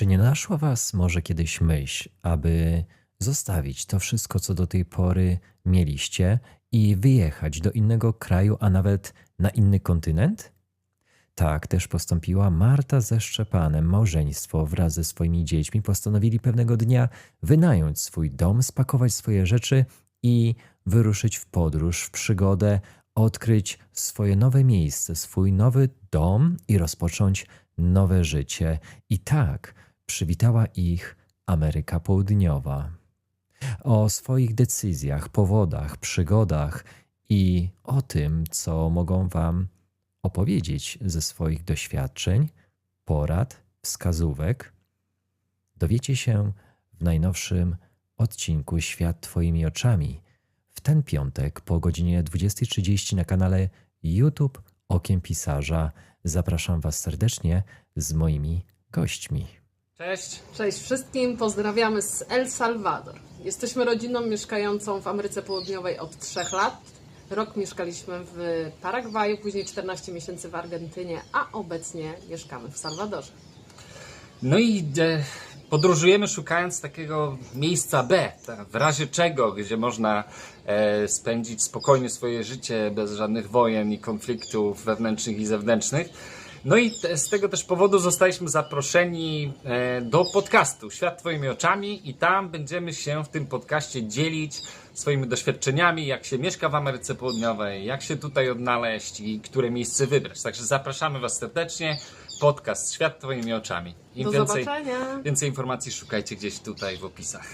Czy nie naszła was może kiedyś myśl, aby zostawić to wszystko, co do tej pory mieliście i wyjechać do innego kraju, a nawet na inny kontynent? Tak też postąpiła Marta ze Szczepanem. Małżeństwo wraz ze swoimi dziećmi postanowili pewnego dnia wynająć swój dom, spakować swoje rzeczy i wyruszyć w podróż, w przygodę, odkryć swoje nowe miejsce, swój nowy dom i rozpocząć nowe życie. I tak przywitała ich Ameryka Południowa. O swoich decyzjach, powodach, przygodach i o tym, co mogą Wam opowiedzieć ze swoich doświadczeń, porad, wskazówek, dowiecie się w najnowszym odcinku Świat Twoimi oczami w ten piątek po godzinie 20.30 na kanale YouTube Okiem Pisarza. Zapraszam Was serdecznie z moimi gośćmi. Cześć. Cześć wszystkim, pozdrawiamy z El Salvador. Jesteśmy rodziną mieszkającą w Ameryce Południowej od trzech lat. Rok mieszkaliśmy w Paragwaju, później 14 miesięcy w Argentynie, a obecnie mieszkamy w Salwadorze. No i e, podróżujemy szukając takiego miejsca B, tak, w razie czego, gdzie można e, spędzić spokojnie swoje życie bez żadnych wojen i konfliktów wewnętrznych i zewnętrznych. No i te, z tego też powodu zostaliśmy zaproszeni e, do podcastu Świat Twoimi oczami i tam będziemy się w tym podcaście dzielić swoimi doświadczeniami, jak się mieszka w Ameryce Południowej, jak się tutaj odnaleźć i które miejsce wybrać. Także zapraszamy Was serdecznie. Podcast Świat Twoimi oczami. Im Do więcej, zobaczenia! więcej informacji szukajcie gdzieś tutaj w opisach.